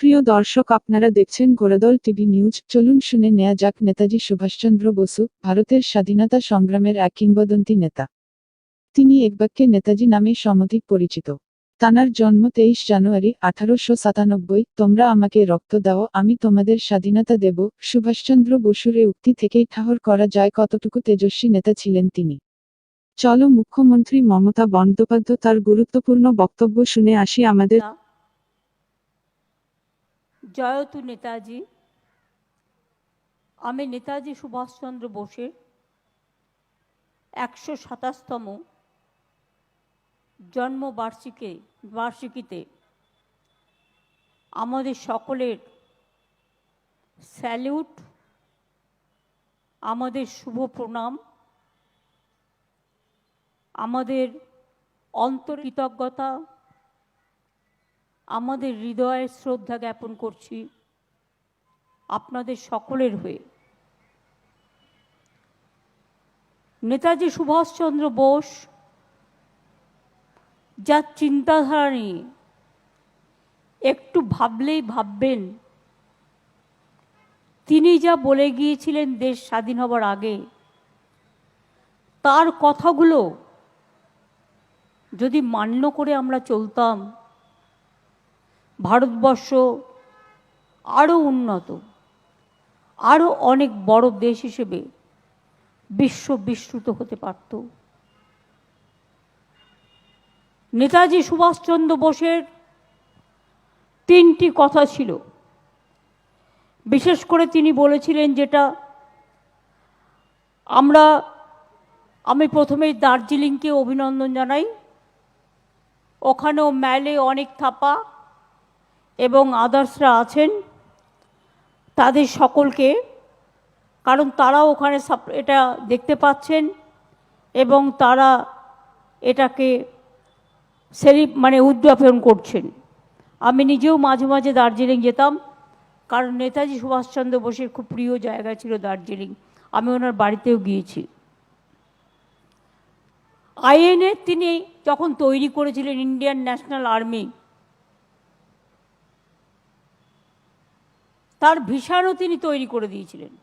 প্রিয় দর্শক, আপনারা দেখছেন গোরাদল টিভি নিউজ। চলুন শুনে নেয়া যাক নেতাজি সুভাষচন্দ্র বসু, ভারতের স্বাধীনতা সংগ্রামের এক কিংবদন্তি নেতা। তিনি একবাক্যে নেতাজি নামে সমধিক পরিচিত। তানার জন্ম তেইশ জানুয়ারি আঠারোশো সাতানব্বই। তোমরা আমাকে রক্ত দাও, আমি তোমাদের স্বাধীনতা দেব। সুভাষচন্দ্র বসুর উক্তি থেকেই ঠাহর করা যায় কতটুকু তেজস্বী নেতা ছিলেন তিনি। চলো মুখ্যমন্ত্রী মমতা বন্দ্যোপাধ্যায় তার গুরুত্বপূর্ণ বক্তব্য শুনে আসি আমাদের জয়তু নেতাজি। আমি নেতাজি সুভাষচন্দ্র বোসের একশো সাতাশতম জন্মবার্ষিকী, বার্ষিকীতে আমাদের সকলের স্যালিউট, আমাদের শুভ প্রণাম, আমাদের অন্তর কৃতজ্ঞতা আমাদের হৃদয়ের শ্রদ্ধা জ্ঞাপন করছি আপনাদের সকলের হয়ে। নেতাজি সুভাষচন্দ্র বোস যার চিন্তাধারা নিয়ে একটু ভাবলেই ভাববেন, তিনি যা বলে গিয়েছিলেন দেশ স্বাধীন হবার আগে, তার কথাগুলো যদি মান্য করে আমরা চলতাম ভারতবর্ষ আরও উন্নত আরও অনেক বড় দেশ হিসেবে বিশ্ব বিস্তৃত হতে পারত। নেতাজি সুভাষচন্দ্র বোসের তিনটি কথা ছিল। বিশেষ করে তিনি বলেছিলেন যেটা আমরা, আমি প্রথমেই দার্জিলিংকে অভিনন্দন জানাই। ওখানেও ম্যালে অনেক থাপা। এবং আদার্সরা আছেন, তাদের সকলকে, কারণ তারা ওখানে এটা দেখতে পাচ্ছেন এবং তারা এটাকে সেলি মানে উদযাপন করছেন। আমি নিজেও মাঝে মাঝে দার্জিলিং যেতাম, কারণ নেতাজি সুভাষচন্দ্র বোসের খুব প্রিয় জায়গা ছিল দার্জিলিং। আমি ওনার বাড়িতেও গিয়েছি। আইএনএ তিনি যখন তৈরি করেছিলেন ইন্ডিয়ান ন্যাশনাল আর্মি তার ভিসারও তিনি তৈরি করে দিয়েছিলেন।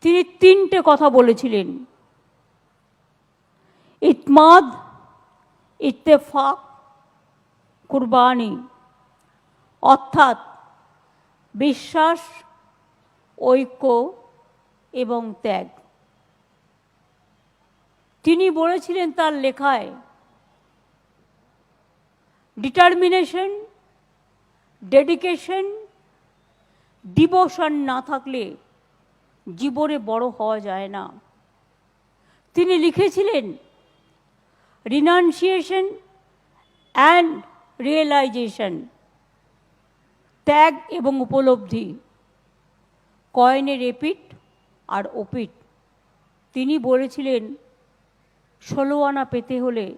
তিনি তিনটে কথা বলেছিলেন। ইতমাদ, ইত্তেফাক, কুরবানি। অর্থাৎ বিশ্বাস, ঐক্য এবং ত্যাগ। তিনি বলেছিলেন তার লেখায় ডিটারমিনেশন ডেডিকেশন ডিভোশন না থাকলে জীবনে বড় হওয়া যায় না। তিনি লিখেছিলেন রিনাউন্সিয়েশন অ্যান্ড রিয়েলাইজেশন ত্যাগ এবং উপলব্ধি কয়েনের এপিট আর ওপিট। তিনি বলেছিলেন, ষোলো আনা পেতে হলে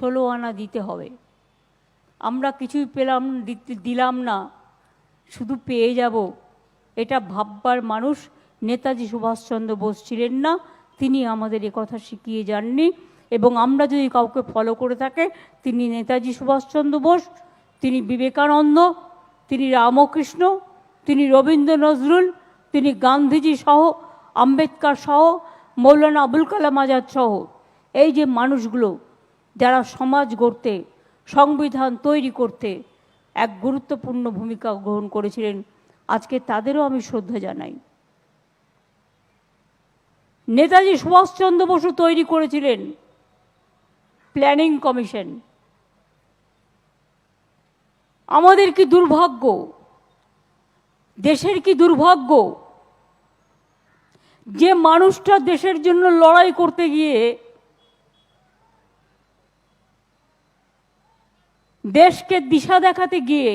ষোলো আনা দিতে হবে। আমরা কিছুই পেলাম দিলাম না। শুধু পেয়ে যাব। এটা ভাববার মানুষ নেতাজি সুভাষচন্দ্র বোস ছিলেন না, তিনি আমাদের কথা শিখিয়ে যাননি এবং আমরা যদি কাউকে ফলো করে থাকে, তিনি নেতাজি সুভাষচন্দ্র বোস, তিনি বিবেকানন্দ, তিনি রামকৃষ্ণ, তিনি রবীন্দ্র নজরুল, তিনি গান্ধীজি সহ, আম্বেদকর সহ, মৌলানা আবুল কালাম আজাদ সহ। এই যে মানুষগুলো, যারা সমাজ গড়তে সংবিধান তৈরি করতে এক গুরুত্বপূর্ণ ভূমিকা গ্রহণ করেছিলেন। আজকে তাদেরও আমি শ্রদ্ধা জানাই। নেতাজি সুভাষচন্দ্র বসু তৈরি করেছিলেন প্ল্যানিং কমিশন। আমাদের কি দুর্ভাগ্য? দেশের কি দুর্ভাগ্য? যে মানুষটা দেশের জন্য লড়াই করতে গিয়ে দেশকে দিশা দেখাতে গিয়ে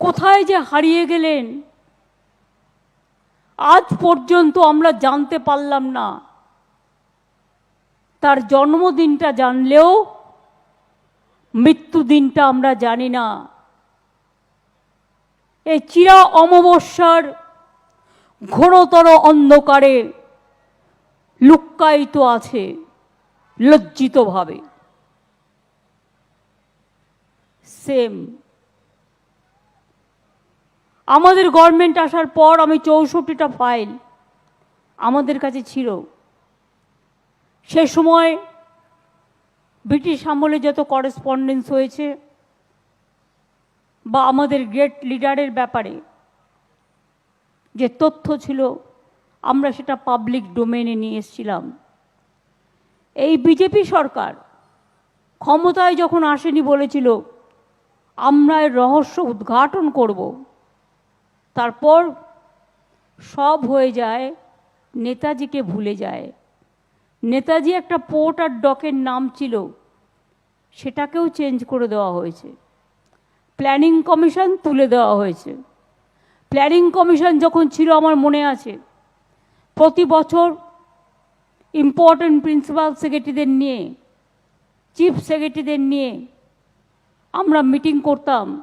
কোথায় যে হারিয়ে গেলেন, আজ পর্যন্ত আমরা জানতে পারলাম না। তার জন্মদিনটা জানলেও মৃত্যু দিনটা আমরা জানি না। এই চিরা অমাবস্যার ঘোরতর অন্ধকারে লুক্কায়িত আছে, লজ্জিতভাবে। সেম আমাদের গভর্নমেন্ট আসার পর আমি চৌষট্টিটা ফাইল আমাদের কাছে ছিল। সে সময় ব্রিটিশ আমলে যত করেসপন্ডেন্স হয়েছে বা আমাদের গ্রেট লিডারের ব্যাপারে যে তথ্য ছিল, আমরা সেটা পাবলিক ডোমেনে নিয়ে এসেছিলাম। এই বিজেপি সরকার ক্ষমতায় যখন আসেনি বলেছিল আমরা এর রহস্য উদ্ঘাটন করব। তারপর সব হয়ে যায়, নেতাজিকে ভুলে যায়। নেতাজি একটা পোর্ট আর ডকের নাম ছিল, সেটাকেও চেঞ্জ করে দেওয়া হয়েছে। প্ল্যানিং কমিশন তুলে দেওয়া হয়েছে। প্ল্যানিং কমিশন যখন ছিল, আমার মনে আছে, প্রতি বছর ইম্পর্ট্যান্ট প্রিন্সিপাল সেক্রেটারিদের নিয়ে চিফ সেক্রেটারিদের নিয়ে আমরা মিটিং করতাম।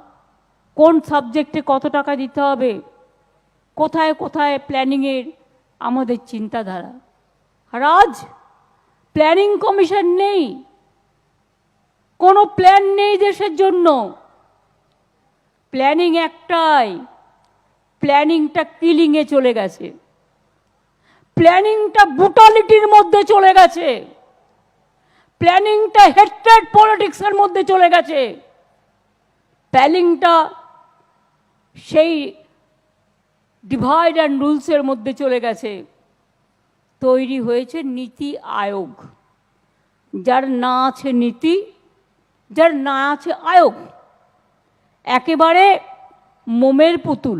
কোন সাবজেক্টে কত টাকা দিতে হবে? কোথায় কোথায় প্ল্যানিংয়ের আমাদের চিন্তাধারা। আর আজ প্ল্যানিং কমিশন নেই। কোনো প্ল্যান নেই দেশের জন্য। প্ল্যানিং একটাই। প্ল্যানিংটা কিলিংয়ে চলে গেছে। প্ল্যানিংটা ব্রুটালিটির মধ্যে চলে গেছে। প্ল্যানিংটা হেট্রেড পলিটিক্সের মধ্যে চলে গেছে। প্ল্যানিংটা সেই ডিভাইড অ্যান্ড রুলসের মধ্যে চলে গেছে। তৈরি হয়েছে নীতি আয়োগ। যার না আছে নীতি, যার না আছে আয়োগ, একেবারে মোমের পুতুল।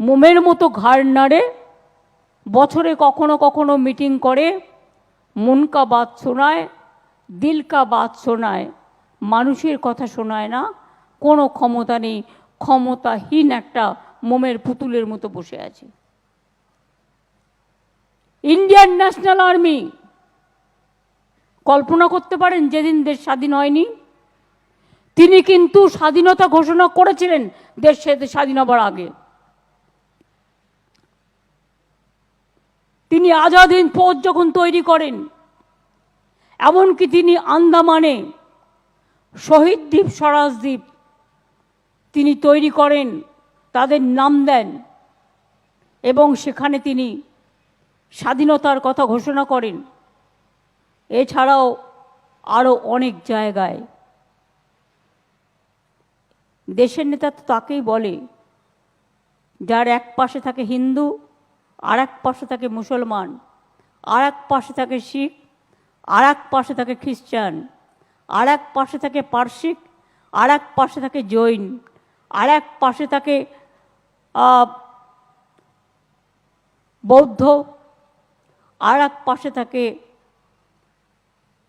মোমের মতো ঘাড় নাড়ে, বছরে কখনো কখনো মিটিং করে, মন কা বাত শোনায়, দিল কা বাত শোনায়, মানুষের কথা শোনায় না। কোনো ক্ষমতা নেই, ক্ষমতাহীন একটা মোমের পুতুলের মতো বসে আছে। ইন্ডিয়ান ন্যাশনাল আর্মি কল্পনা করতে পারেন যেদিন দেশ স্বাধীন হয়নি। তিনি কিন্তু স্বাধীনতা ঘোষণা করেছিলেন দেশ স্বাধীন হবার আগে। তিনি আজাদ হিন্দ ফৌজ যখন তৈরি করেন, এমনকি তিনি আন্দামানে শহীদ দ্বীপ স্বরাজ দ্বীপ তিনি তৈরি করেন, তাদের নাম দেন এবং সেখানে তিনি স্বাধীনতার কথা ঘোষণা করেন। এছাড়াও আরও অনেক জায়গায়। দেশের নেতা তো তাকেই বলে, যার এক পাশে থাকে হিন্দু আর এক পাশে থাকে মুসলমান আর এক পাশে থাকে শিখ আর এক পাশে থাকে খ্রিস্টান আর এক পাশে থাকে পার্সিক আর এক পাশে থাকে জৈন। আর এক পাশে থাকে বৌদ্ধ আর এক পাশে থাকে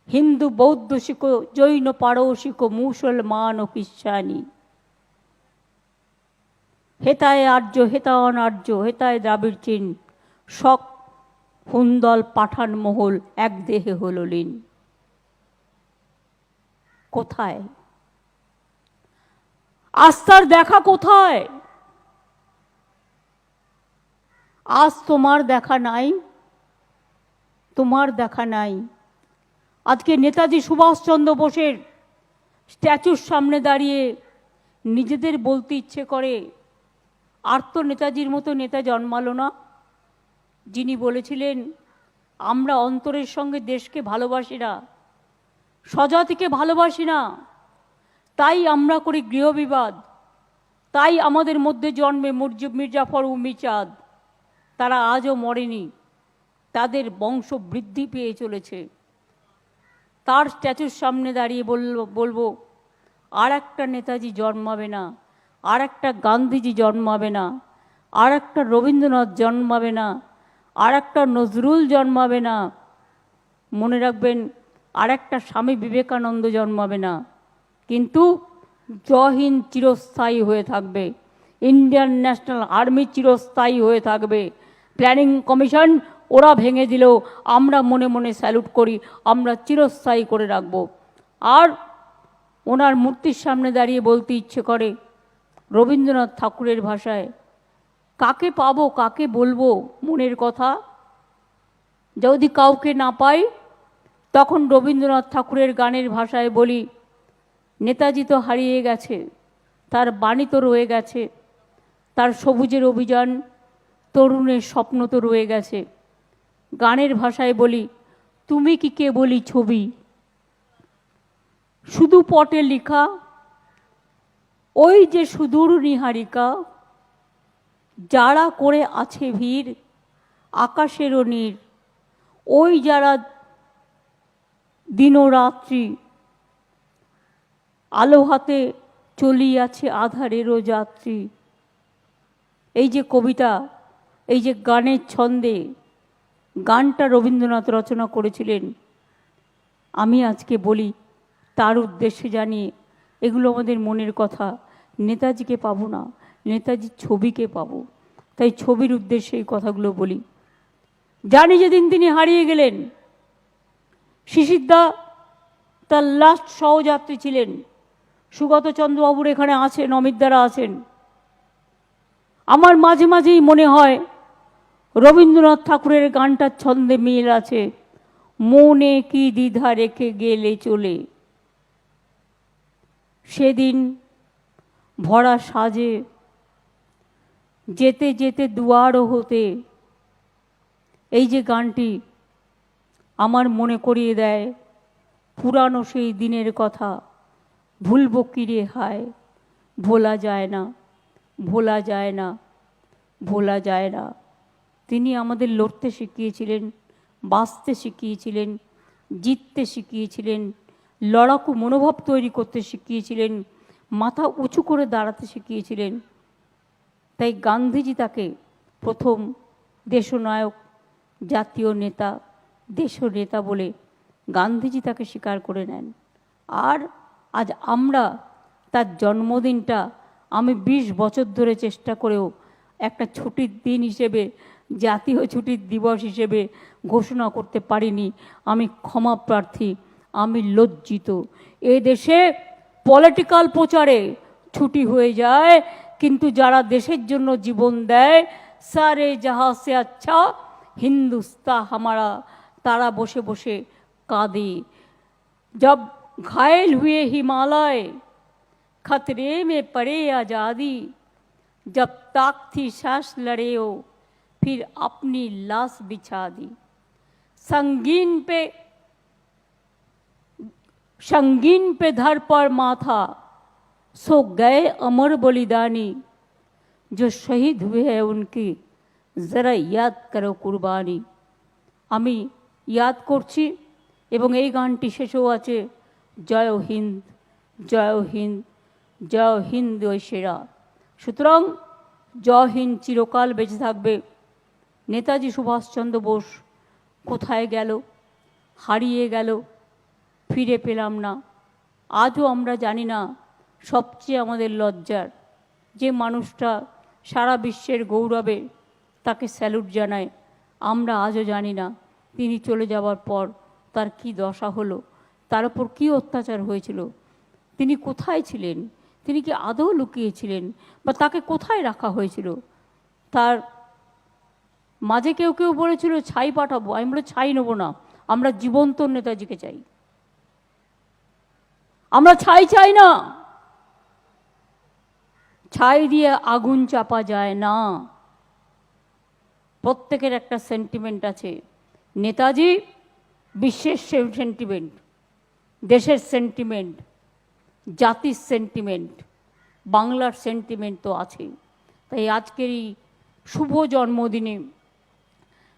হিন্দু, বৌদ্ধ, শিখ, জৈন, পারসিক, মুসলমান ও খ্রিস্টানি। হেতায় আর্য হেতা অনার্য হেতায় দ্রাবিড় চীন শক হুন্দল পাঠান, মহল, এক দেহে হল লীন কোথায়? আস্থার দেখা কোথায়? আজ তোমার দেখা নাই, তোমার দেখা নাই। আজকে নেতাজি সুভাষচন্দ্র বোসের স্ট্যাচুর সামনে দাঁড়িয়ে নিজেদের বলতে ইচ্ছে করে, আর তো নেতাজির মতো নেতা জন্মালো না। যিনি বলেছিলেন, আমরা অন্তরের সঙ্গে দেশকে ভালোবাসি না, স্বজাতিকে ভালোবাসি না। তাই আমরা করি গৃহবিবাদ। তাই আমাদের মধ্যে জন্মে মুর্জ- মির্জাফর উমিচাঁদ তারা আজও মরেনি। তাদের বংশ বৃদ্ধি পেয়ে চলেছে। তার স্ট্যাচুর সামনে দাঁড়িয়ে বলব বলব আর একটা নেতাজি জন্মাবে না। আর একটা গান্ধীজি জন্মাবে না। আর একটা রবীন্দ্রনাথ জন্মাবে না। আর একটা নজরুল জন্মাবে না। মনে রাখবেন আর একটা স্বামী বিবেকানন্দ জন্মাবে না। কিন্তু জহিন চিরস্থায়ী হয়ে থাকবে। ইন্ডিয়ান ন্যাশনাল আর্মি চিরস্থায়ী হয়ে থাকবে। প্ল্যানিং কমিশন ওরা ভেঙে দিলেও আমরা মনে মনে স্যালুট করি, আমরা চিরস্থায়ী করে রাখব। আর ওনার মূর্তির সামনে দাঁড়িয়ে বলতে ইচ্ছে করে, রবীন্দ্রনাথ ঠাকুরের ভাষায়, কাকে পাবো, কাকে বলব? মনের কথা। যদি কাউকে না পাই, তখন রবীন্দ্রনাথ ঠাকুরের গানের ভাষায় বলি নেতাজি তো হারিয়ে গেছে, তার বাণী তো রয়ে গেছে, তার সবুজের অভিযান, তরুণের স্বপ্ন তো রয়ে গেছে। গানের ভাষায় বলি, তুমি কি কে বলি ছবি? শুধু পটে লেখা, ওই যে সুদূর নিহারিকা, যারা করে আছে ভিড়, আকাশেরও নীর ওই যারা দিনরাত্রি আলো হাতে চলিয়াছে আধারেরও যাত্রী। এই যে কবিতা, এই যে গানের ছন্দে গানটা রবীন্দ্রনাথ রচনা করেছিলেন, আমি আজকে বলি তার উদ্দেশ্যে জানিয়ে, এগুলো আমাদের মনের কথা। নেতাজিকে পাবো না, নেতাজির ছবিকে পাবো। তাই ছবির উদ্দেশ্যে এই কথাগুলো বলি। জানি যেদিন তিনি হারিয়ে গেলেন শিশিরদা তার লাস্ট সহযাত্রী ছিলেন। সুগত চন্দ্রবাবুর এখানে আছেন অমিতদারা আছেন। আমার মাঝে মাঝেই মনে হয়, রবীন্দ্রনাথ ঠাকুরের গানটার ছন্দে মিল আছে। মনে কি দ্বিধা রেখে গেলে চলে। সেদিন ভরা সাজে, যেতে যেতে দুয়ারও হতে, এই যে গানটি আমার মনে করিয়ে দেয় পুরানো সেই দিনের কথা। ভুলব কিরে হায়? ভোলা যায় না, ভোলা যায় না, ভোলা যায় না। তিনি আমাদের লড়তে শিখিয়েছিলেন, বাঁচতে শিখিয়েছিলেন, জিততে শিখিয়েছিলেন, লড়াকু মনোভাব তৈরি করতে শিখিয়েছিলেন, মাথা উঁচু করে দাঁড়াতে শিখিয়েছিলেন। তাই গান্ধীজি তাকে প্রথম দেশনায়ক, জাতীয় নেতা দেশ নেতা বলে গান্ধীজি তাকে স্বীকার করে নেন। আর আজ আমরা তার জন্মদিনটা আমি ২০ বছর ধরে চেষ্টা করেও একটা ছুটির দিন হিসেবে, জাতীয় ছুটির দিবস হিসেবে ঘোষণা করতে পারিনি। আমি ক্ষমা প্রার্থী, আমি লজ্জিত। এ দেশে পলিটিক্যাল প্রচারে ছুটি হয়ে যায়, কিন্তু যারা দেশের জন্য জীবন দেয়, সারে জাহা সে আচ্ছা হিন্দুস্তা হামারা, তারা বসে বসে কাঁদে। जब घायल हुए हिमालय खतरे में पड़े आज़ादी जब ताक थी सांस लड़े हो फिर अपनी लाश बिछा दी संगीन पे संगीन पे धर पर माथा सो गए अमर बलिदानी जो शहीद हुए हैं उनकी ज़रा याद करो कुर्बानी আমি ইয়াদ করছি এবং এই গানটি শেষেও আছে জয় হিন্দ জয় হিন্দ জয় হিন্দ ওই সেরা। সুতরাং জয় হিন্দ চিরকাল বেঁচে থাকবে। নেতাজি সুভাষচন্দ্র বোস কোথায় গেল? হারিয়ে গেল? ফিরে পেলাম না। আজও আমরা জানি না সবচেয়ে আমাদের লজ্জার। যে মানুষটা সারা বিশ্বের গৌরবে তাকে স্যালুট জানায়, আমরা আজও জানি না তিনি চলে যাওয়ার পর তার কি দশা হলো। তার উপর কী অত্যাচার হয়েছিল? তিনি কোথায় ছিলেন? তিনি কি আদৌ লুকিয়েছিলেন? বা তাকে কোথায় রাখা হয়েছিল? তার মাঝে কেউ কেউ বলেছিল, ছাই পাঠাবো। আমি বলে ছাই নেব না। আমরা জীবন্ত নেতাজিকে চাই। আমরা ছাই চাই না। ছাই দিয়ে আগুন চাপা যায় না। প্রত্যেকের একটা সেন্টিমেন্ট আছে। নেতাজি, বিশ্বের সেন্টিমেন্ট দেশের সেন্টিমেন্ট জাতির সেন্টিমেন্ট বাংলার সেন্টিমেন্ট তো আছেই। তাই আজকের এই শুভ জন্মদিনে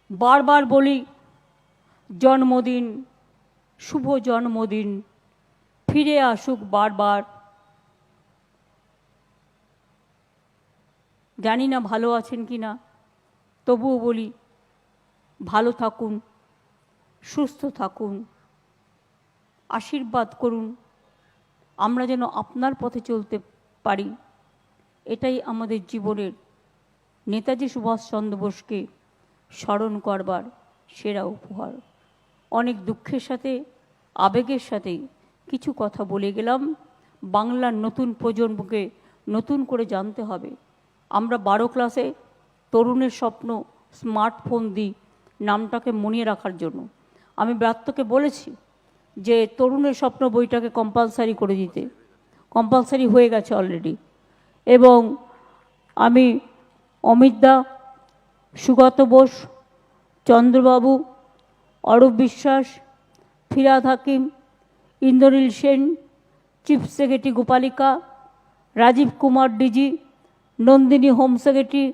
বারবার বলি, জন্মদিন, শুভ জন্মদিন, ফিরে আসুক বারবার। জানি না ভালো আছেন কি না, তবুও বলি, ভালো থাকুন, সুস্থ থাকুন। আশীর্বাদ করুন। আমরা যেন আপনার পথে চলতে পারি। এটাই আমাদের জীবনের। নেতাজি সুভাষচন্দ্র বোসকে স্মরণ করবার সেরা উপহার। অনেক দুঃখের সাথে, আবেগের সাথে কিছু কথা বলে গেলাম। বাংলার নতুন প্রজন্মকে নতুন করে জানতে হবে। আমরা বারো ক্লাসে তরুণের স্বপ্ন স্মার্টফোন দিই নামটাকে মনিয়ে রাখার জন্য। আমি ব্রাত্যকে বলেছি যে তরুণের স্বপ্ন বইটাকে কম্পালসারি করে দিতে। কম্পালসারি হয়ে গেছে অলরেডি এবং আমি অমিত দা, Sugata Bose, Chandrababu, Arup Biswas, Firhad Hakim, Indranil Sen, chief secretary Gopalika, Rajeev Kumar DG, Nandini home secretary,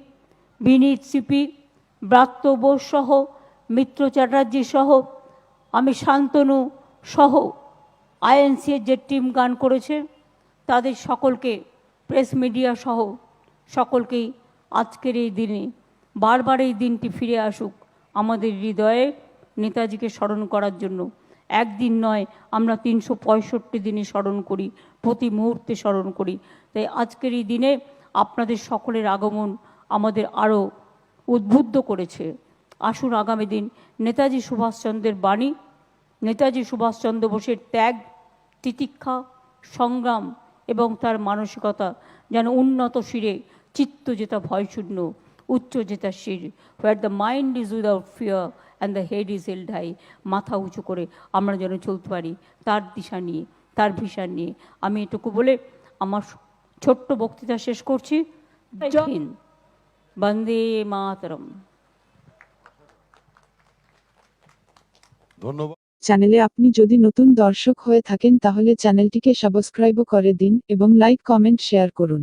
Vineet CP, Bratya Bose সহ, মিত্র চ্যাটার্জি সহ, আমি শান্তনু সহ আইএনসিএর যে টিম গান করেছে, তাদের সকলকে প্রেস মিডিয়া সহ সকলকেই আজকের এই দিনে বারবার এই দিনটি ফিরে আসুক আমাদের হৃদয়ে নেতাজিকে স্মরণ করার জন্য। একদিন নয়, আমরা তিনশো পঁয়ষট্টি দিনে স্মরণ করি, প্রতি মুহূর্তে স্মরণ করি। তাই আজকের এই দিনে আপনাদের সকলের আগমন আমাদের আরও উদ্বুদ্ধ করেছে। আসুন আগামী দিন নেতাজি সুভাষচন্দ্রের বাণী নেতাজি সুভাষচন্দ্র বোসের ত্যাগ তিতিক্ষা সংগ্রাম এবং তার মানসিকতা যেন উন্নত শিরে চিত্ত যেটা ভয়শূন্য উচ্চ যেটা শির where the mind is without fear and the head is held high মাথা উঁচু করে আমরা যেন চলতে পারি তার দিশা নিয়ে তার ভিশন নিয়ে। আমি এটুকু বলে আমার ছোট্ট বক্তৃতা শেষ করছি। জয় হিন্দ। বন্দে মাতরম। ধন্যবাদ। চ্যানেলে আপনি যদি নতুন দর্শক হয়ে থাকেন তাহলে চ্যানেলটিকে সাবস্ক্রাইবও করে দিন এবং লাইক, কমেন্ট, শেয়ার করুন।